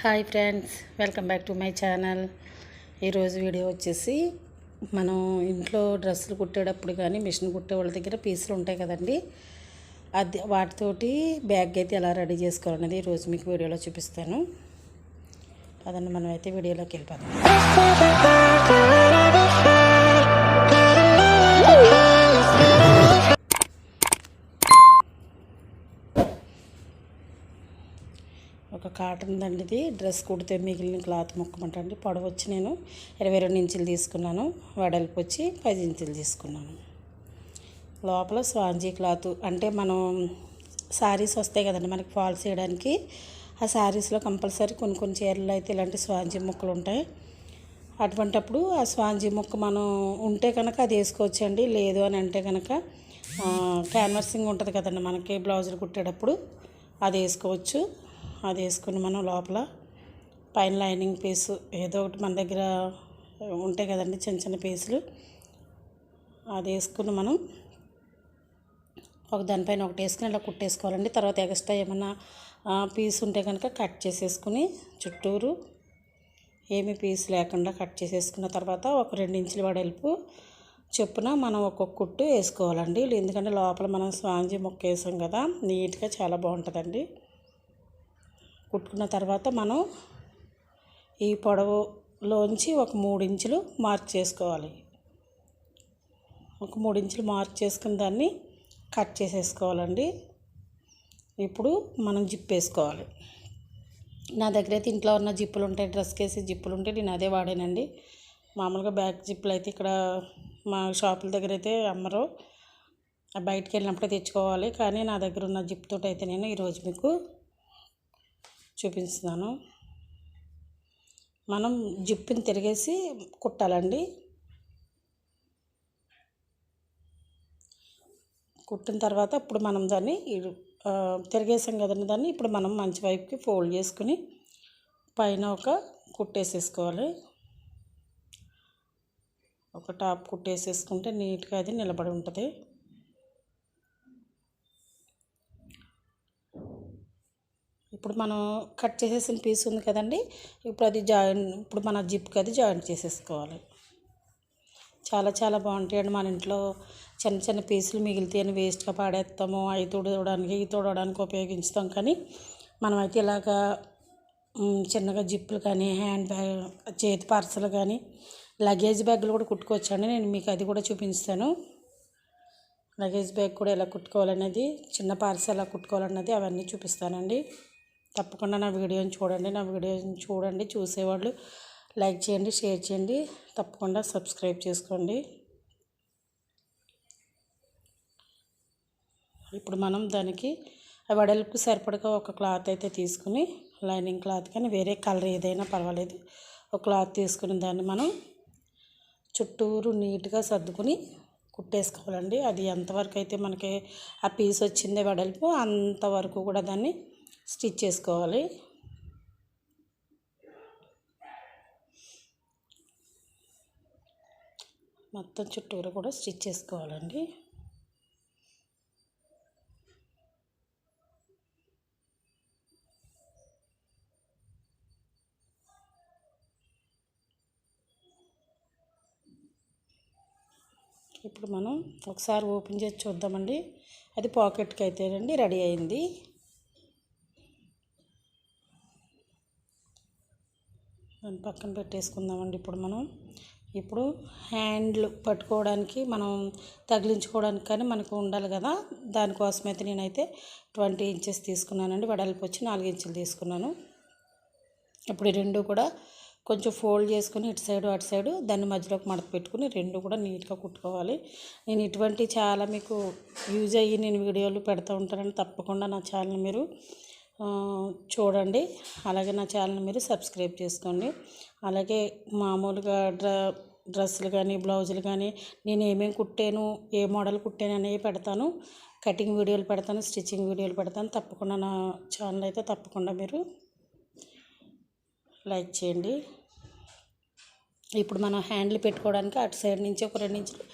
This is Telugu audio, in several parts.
Hi friends welcome back to my channel. ఈరోజు వీడియో వచ్చేసి మనం ఇంట్లో డ్రెస్సులు కుట్టేటప్పుడు కానీ మిషన్ కుట్టే వాళ్ళ దగ్గర పీసులు ఉంటాయి కదండి. అది వాటితోటి బ్యాగ్ అయితే ఎలా రెడీ చేసుకోవాలనేది ఈరోజు మీకు వీడియోలో చూపిస్తాను. అదండి మనం అయితే వీడియోలోకి వెళ్ళిపోతాం కాటన్ కాటన్ దండిది. డ్రెస్ కుడితే మిగిలిన క్లాత్ ముక్కమంటండి. పొడవు వచ్చి నేను ఇరవై రెండు ఇంచులు తీసుకున్నాను. వెడల్పు వచ్చి పది ఇంచులు తీసుకున్నాను. లోపల స్వాంజీ క్లాత్ అంటే మనం శారీస్ వస్తాయి కదండి మనకి ఫాల్స్ చేయడానికి. ఆ శారీస్లో కంపల్సరీ కొన్ని కొన్ని చీరలు అయితే ఇలాంటి స్వాంజీ ముక్కలు ఉంటాయి. అటువంటప్పుడు ఆ స్వాంజీ ముక్క మనం ఉంటే కనుక అది వేసుకోవచ్చండి. లేదు అని అంటే కనుక క్యాన్వర్సింగ్ ఉంటుంది కదండి మనకి బ్లౌజులు కుట్టేటప్పుడు అది వేసుకోవచ్చు. అది వేసుకుని మనం లోపల పైన లైనింగ్ పీసు ఏదో ఒకటి మన దగ్గర ఉంటాయి కదండి చిన్న చిన్న పీసులు. అది వేసుకుని మనం ఒక దానిపైన ఒకటి వేసుకుని ఇలా కుట్టేసుకోవాలండి. తర్వాత ఎక్స్ట్రా ఏమన్నా పీస్ ఉంటే కనుక కట్ చేసేసుకుని చుట్టూరు ఏమి పీస్ లేకుండా కట్ చేసేసుకున్న తర్వాత ఒక రెండు ఇంచుల వెడల్పు చొప్పున మనం ఒక్కొక్క కుట్టు వేసుకోవాలండి. ఎందుకంటే లోపల మనం స్వాంజీ మొక్క వేసాం కదా నీట్గా చాలా బాగుంటుందండి. కుట్టుకున్న తర్వాత మనం ఈ పొడవులోంచి ఒక మూడు ఇంచులు మార్క్ చేసుకోవాలి. ఒక మూడు ఇంచులు మార్క్ చేసుకున్న దాన్ని కట్ చేసేసుకోవాలండి. ఇప్పుడు మనం జిప్ వేసుకోవాలి. నా దగ్గర అయితే ఇంట్లో ఉన్న జిప్పులు ఉంటాయి డ్రెస్ వేసి జిప్పులు ఉంటాయి నేను అదే వాడానండి. మామూలుగా బ్యాక్ జిప్పులు అయితే ఇక్కడ మా షాపుల దగ్గర అయితే అమ్మరు. బయటికి వెళ్ళినప్పుడే తెచ్చుకోవాలి. కానీ నా దగ్గర ఉన్న జిప్ అయితే నేను ఈరోజు మీకు చూపిస్తున్నాను. మనం జిప్పుని తిరిగేసి కుట్టాలండి. కుట్టిన తర్వాత ఇప్పుడు మనం దాన్ని తిరిగేసాం కదండి దాన్ని ఇప్పుడు మనం మంచి వైపుకి ఫోల్డ్ చేసుకుని పైన ఒక కుట్టేసేసుకోవాలి. ఒక టాప్ కుట్టేసేసుకుంటే నీట్గా అది నిలబడి ఉంటుంది. ఇప్పుడు మనం కట్ చేసేసిన పీస్ ఉంది కదండి ఇప్పుడు అది జాయిన్ ఇప్పుడు మన జిప్కి అది జాయింట్ చేసేసుకోవాలి. చాలా చాలా బాగుంటాయండి మన ఇంట్లో చిన్న చిన్న పీసులు మిగిలితే అని వేస్ట్గా పాడేస్తాము. అవి తుడవడానికి ఇవి తుడవడానికి ఉపయోగిస్తాం కానీ మనమైతే ఇలాగా చిన్నగా జిప్పులు కానీ హ్యాండ్ బ్యాగ్ చేతి పర్సులు కానీ లగేజ్ బ్యాగులు కూడా కుట్టుకోవచ్చండి. నేను మీకు అది కూడా చూపిస్తాను. లగేజ్ బ్యాగ్ కూడా ఎలా కుట్టుకోవాలనేది చిన్న పార్సల్ ఎలా కుట్టుకోవాలన్నది అవన్నీ చూపిస్తానండి. తప్పకుండా నా వీడియోని చూడండి నా వీడియోని చూడండి చూసేవాళ్ళు లైక్ చేయండి షేర్ చేయండి తప్పకుండా సబ్స్క్రైబ్ చేసుకోండి. ఇప్పుడు మనం దానికి వెడల్పు సరిపడగా ఒక క్లాత్ అయితే తీసుకుని లైనింగ్ క్లాత్ కానీ వేరే కలర్ ఏదైనా పర్వాలేదు ఒక క్లాత్ తీసుకుని దాన్ని మనం చుట్టూరు నీట్గా సర్దుకుని కుట్టేసుకోవాలండి. అది ఎంతవరకు అయితే మనకి ఆ పీస్ వచ్చిందే వెడల్పు అంతవరకు కూడా దాన్ని స్టిచ్ చేసుకోవాలి. మొత్తం చుట్టూరు కూడా స్టిచ్ చేసుకోవాలండి. ఇప్పుడు మనం ఒకసారి ఓపెన్ చేసి చూద్దామండి. అది పాకెట్కి అయితేనండి రెడీ అయింది. దాన్ని పక్కన పెట్టేసుకుందామండి ఇప్పుడు మనం. ఇప్పుడు హ్యాండ్లు పట్టుకోవడానికి మనం తగిలించుకోవడానికి కానీ మనకు ఉండాలి కదా. దానికోసం అయితే నేనైతే ట్వంటీ ఇంచెస్ తీసుకున్నానండి. వెడల్పు వచ్చి నాలుగు ఇంచులు తీసుకున్నాను. ఇప్పుడు ఈ రెండు కూడా కొంచెం ఫోల్డ్ చేసుకుని ఇటు సైడు అటు సైడు దాన్ని మధ్యలోకి మడత పెట్టుకుని రెండు కూడా నీట్గా కుట్టుకోవాలి. నేను ఇటువంటి చాలా మీకు యూజ్ అయ్యి నేను వీడియోలు పెడతా ఉంటానని తప్పకుండా నా ఛానల్ మీరు చూడండి. అలాగే నా ఛానల్ మీరు సబ్స్క్రైబ్ చేసుకోండి. అలాగే మామూలుగా డ్ర డ్రెస్సులు కానీ బ్లౌజులు కానీ నేను ఏమేమి కుట్టాను ఏ మోడల్ కుట్టాను అనేవి పెడతాను. కటింగ్ వీడియోలు పెడతాను స్టిచ్చింగ్ వీడియోలు పెడతాను. తప్పకుండా నా ఛానల్ అయితే తప్పకుండా మీరు లైక్ చేయండి. ఇప్పుడు మనం హ్యాండిల్ పెట్టుకోవడానికి అటు సైడ్ నుంచి ఒక రెండు ఇంచులు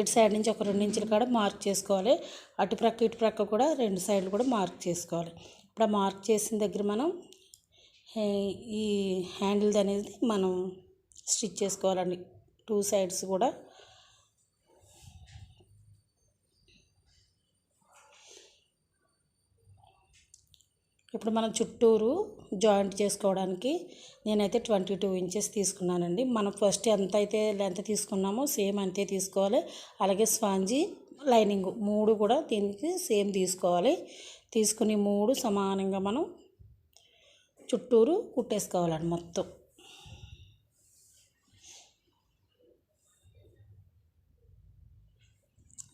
ఇటు సైడ్ నుంచి ఒక రెండు ఇంచులు కూడా మార్క్ చేసుకోవాలి. అటు ప్రక్క ఇటు ప్రక్క కూడా రెండు సైడ్లు కూడా మార్క్ చేసుకోవాలి. ఇప్పుడు మార్క్ చేసిన దగ్గర మనం ఈ హ్యాండిల్ అనేది మనం స్టిచ్ చేసుకోవాలండి. టూ సైడ్స్ కూడా. ఇప్పుడు మనం చుట్టూరు జాయింట్ చేసుకోవడానికి నేనైతే ట్వంటీ టూ ఇంచెస్ తీసుకున్నానండి. మనం ఫస్ట్ ఎంత అయితే లెంత్ తీసుకున్నామో సేమ్ అంతే తీసుకోవాలి. అలాగే స్పాంజీ లైనింగ్ మూడు కూడా దీనికి సేమ్ తీసుకోవాలి. తీసుకుని మూడు సమానంగా మనం చుట్టూరు కుట్టేసుకోవాలండి మొత్తం.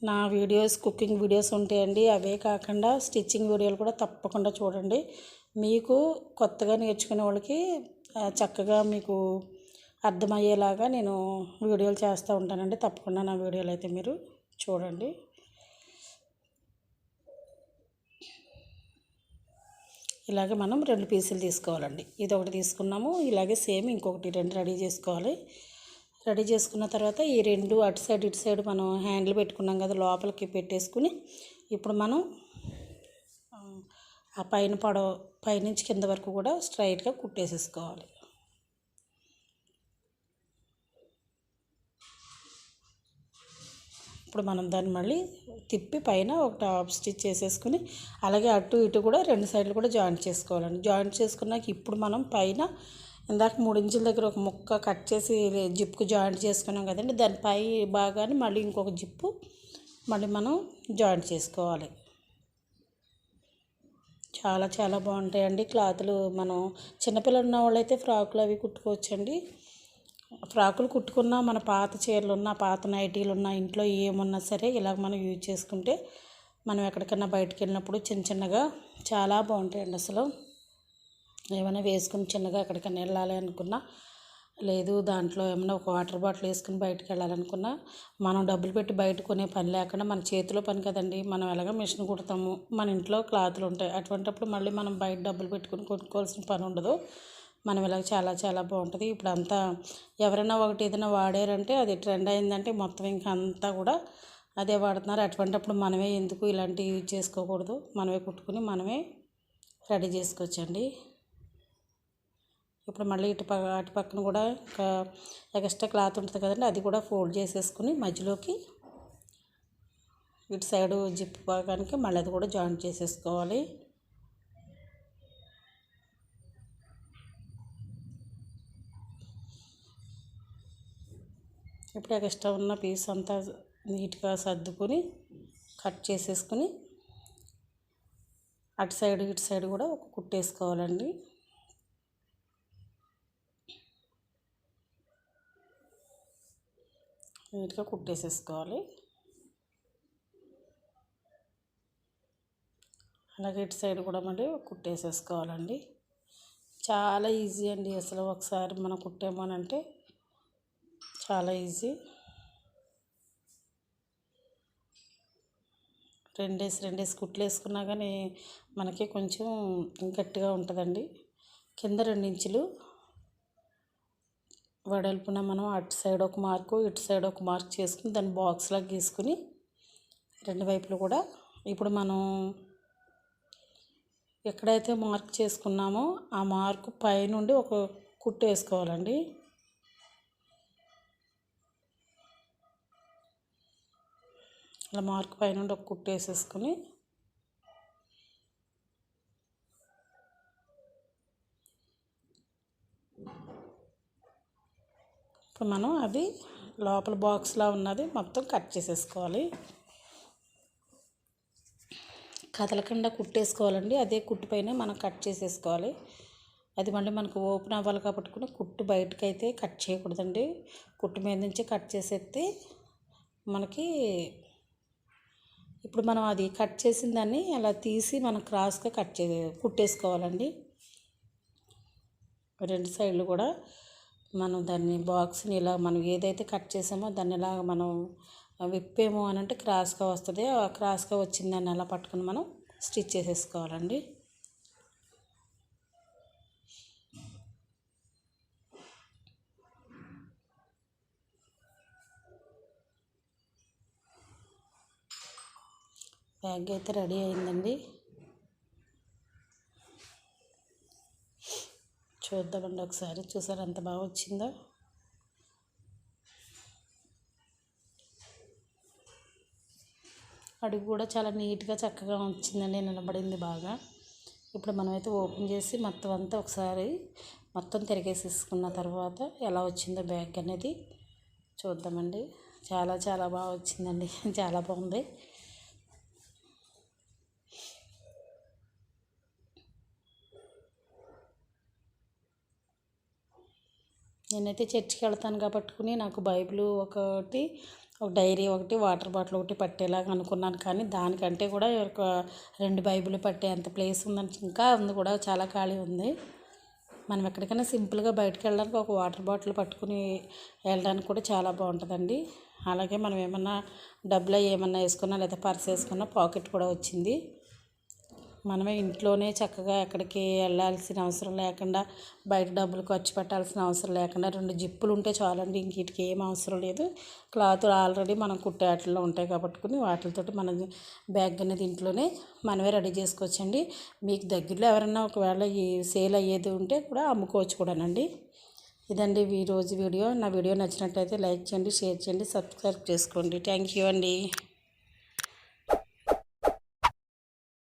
నా వీడియోస్ కుకింగ్ వీడియోస్ ఉంటాయండి. అవే కాకుండా స్టిచ్చింగ్ వీడియోలు కూడా తప్పకుండా చూడండి. మీకు కొత్తగా నేర్చుకునే వాళ్ళకి చక్కగా మీకు అర్థమయ్యేలాగా నేను వీడియోలు చేస్తూ ఉంటానండి. తప్పకుండా నా వీడియోలు అయితే మీరు చూడండి. ఇలాగే మనం రెండు పీసులు తీసుకోవాలండి. ఇది ఒకటి తీసుకున్నాము ఇలాగే సేమ్ ఇంకొకటి రెండు రెడీ చేసుకోవాలి. రెడీ చేసుకున్న తర్వాత ఈ రెండు అటు సైడ్ ఇటు సైడ్ మనం హ్యాండిల్ పెట్టుకున్నాం కదా లోపలికి పెట్టేసుకుని ఇప్పుడు మనం ఆ, ఆ పైన పడవ పైనుంచి కింద వరకు కూడా స్ట్రైట్గా కుట్టేసేసుకోవాలి. ఇప్పుడు మనం దాన్ని మళ్ళీ తిప్పి పైన ఒక టాప్ స్టిచ్ చేసేసుకుని అలాగే అటు ఇటు కూడా రెండు సైడ్లు కూడా జాయింట్ చేసుకోవాలండి. జాయింట్ చేసుకున్నాక ఇప్పుడు మనం పైన ఇందాక మూడు ఇంచుల దగ్గర ఒక ముక్క కట్ చేసి జిప్కు జాయింట్ చేసుకున్నాం కదండి దానిపై భాగాన్ని మళ్ళీ ఇంకొక జిప్పు మళ్ళీ మనం జాయింట్ చేసుకోవాలి. చాలా చాలా బాగుంటాయండి క్లాతులు. మనం చిన్నపిల్లలు ఉన్న వాళ్ళైతే ఫ్రాకులు అవి కుట్టుకోవచ్చండి. ఫ్రాకులు కుట్టుకున్నా మన పాత చీరలు ఉన్నా పాత నైటీలు ఉన్నా ఇంట్లో ఏమున్నా సరే ఇలాగ మనం యూజ్ చేసుకుంటే మనం ఎక్కడికన్నా బయటకు వెళ్ళినప్పుడు చిన్న చిన్నగా చాలా బాగుంటాయండి అసలు. ఏమైనా వేసుకుని చిన్నగా ఎక్కడికైనా వెళ్ళాలి అనుకున్నా లేదు దాంట్లో ఏమైనా ఒక వాటర్ బాటిల్ వేసుకుని బయటకు వెళ్ళాలనుకున్నా మనం డబ్బులు పెట్టి బయట కొనే పని లేకుండా మన చేతిలో పని కదండి. మనం ఎలాగ మిషన్ కుడతాము? మన ఇంట్లో క్లాతులు ఉంటాయి. అటువంటిప్పుడు మళ్ళీ మనం బయట డబ్బులు పెట్టుకుని కొనుక్కోవాల్సిన పని ఉండదు. మనం ఇలా చాలా చాలా బాగుంటుంది. ఇప్పుడు అంతా ఎవరైనా ఒకటి ఏదైనా వాడారంటే అది ట్రెండ్ అయిందంటే మొత్తం ఇంకా అంతా కూడా అదే వాడుతున్నారు. అటువంటిప్పుడు మనమే ఎందుకు ఇలాంటివి యూజ్ చేసుకోకూడదు? మనమే కుట్టుకుని మనమే రెడీ చేసుకోవచ్చండి. ఇప్పుడు మళ్ళీ ఇటు పక్క అటు పక్కన కూడా ఇంకా ఎక్స్ట్రా క్లాత్ ఉంటుంది కదండి అది కూడా ఫోల్డ్ చేసేసుకుని మధ్యలోకి ఇటు సైడు జిప్ భాగానికి మళ్ళీ అది కూడా జాయింట్ చేసేసుకోవాలి. ఇప్పుడు ఎక్స్ట్రా ఉన్న పీస్ అంతా నీట్గా సర్దుకొని కట్ చేసేసుకుని అటు సైడ్ ఇటు సైడ్ కూడా ఒక కుట్టేసుకోవాలండి. నీట్గా కుట్టేసేసుకోవాలి. అలాగే ఇటు సైడ్ కూడా మళ్ళీ కుట్టేసేసుకోవాలండి. చాలా ఈజీ అండి అసలు ఒకసారి మనం కుట్టామనంటే. చాలా ఈజీ. రెండేసి రెండేసి కుట్లు వేసుకున్నా కానీ మనకి కొంచెం గట్టిగా ఉంటుందండి. కింద రెండు ఇంచులు వెడల్పున మనం అటు సైడ్ ఒక మార్కు ఇటు సైడ్ ఒక మార్క్ చేసుకుని దాన్ని బాక్స్లా గీసుకుని రెండు వైపులు కూడా ఇప్పుడు మనం ఎక్కడైతే మార్క్ చేసుకున్నామో ఆ మార్కు పైనుండి ఒక కుట్టు వేసుకోవాలండి. అలా మార్క్ పైన ఒక కుట్టు వేసేసుకుని ఇప్పుడు మనం అది లోపల బాక్స్లా ఉన్నది మొత్తం కట్ చేసేసుకోవాలి. కదలకుండా కుట్టేసుకోవాలండి అదే కుట్టు పైన మనం కట్ చేసేసుకోవాలి. అది మళ్ళీ మనకు ఓపెన్ అవ్వాలి కాబట్టి కుట్టు బయటకు అయితే కట్ చేయకూడదండి. కుట్టు మీద నుంచి కట్ చేసేస్తే మనకి ఇప్పుడు మనం అది కట్ చేసిన దాన్ని అలా తీసి మనం క్రాస్గా కట్ చే కుట్టేసుకోవాలండి. రెండు సైడ్లు కూడా మనం దాన్ని బాక్స్ని ఇలా మనం ఏదైతే కట్ చేసామో దాన్ని ఇలా మనం విప్పేమో అని అంటే క్రాస్గా వస్తుంది. ఆ క్రాస్గా వచ్చిందని దాన్ని అలా పట్టుకుని మనం స్టిచ్ చేసేసుకోవాలండి. బ్యాగ్ అయితే రెడీ అయిందండి. చూద్దామండి ఒకసారి. చూసారు ఎంత బాగా వచ్చిందో? అడుగు కూడా చాలా నీట్గా చక్కగా వచ్చిందండి. నిలబడింది బాగా. ఇప్పుడు మనమైతే ఓపెన్ చేసి మొత్తం అంతా ఒకసారి మొత్తం తిరిగేసేసుకున్న తర్వాత ఎలా వచ్చిందో బ్యాగ్ అనేది చూద్దామండి. చాలా చాలా బాగా వచ్చిందండి. చాలా బాగుంది. నేనైతే చర్చికి వెళ్తాను కాబట్టుకుని నాకు బైబిల్ ఒకటి ఒక డైరీ ఒకటి వాటర్ బాటిల్ ఒకటి పట్టేలాగా అనుకున్నాను. కానీ దానికంటే కూడా ఒక రెండు బైబిల్ పట్టే అంత ప్లేస్ ఉందని ఇంకా ఉంది కూడా చాలా ఖాళీ ఉంది. మనం ఎక్కడికైనా సింపుల్గా బయటకు వెళ్ళడానికి ఒక వాటర్ బాటిల్ పట్టుకుని వెళ్ళడానికి కూడా చాలా బాగుంటుందండి. అలాగే మనం ఏమన్నా డబ్బులు ఏమన్నా వేసుకున్నా లేదా పర్స్ వేసుకున్నా పాకెట్ కూడా వచ్చింది. మనమే ఇంట్లోనే చక్కగా ఎక్కడికి వెళ్ళాల్సిన అవసరం లేకుండా బయట డబ్బులు ఖర్చు పెట్టాల్సిన అవసరం లేకుండా రెండు జిప్పులు ఉంటే చాలండి. ఇంక ఏం అవసరం లేదు. క్లాత్ ఆల్రెడీ మనం కుట్టే వాటిల్లో ఉంటాయి కాబట్టి వాటితో మన బ్యాగ్ అనేది ఇంట్లోనే మనమే రెడీ చేసుకోవచ్చండి. మీకు దగ్గరలో ఎవరైనా ఒకవేళ ఈ సేల్ అయ్యేది ఉంటే కూడా అమ్ముకోవచ్చు కూడానండి. ఇదండి ఈ రోజు వీడియో. నా వీడియో నచ్చినట్టయితే లైక్ చేయండి షేర్ చేయండి సబ్స్క్రైబ్ చేసుకోండి. థ్యాంక్ యూ అండి.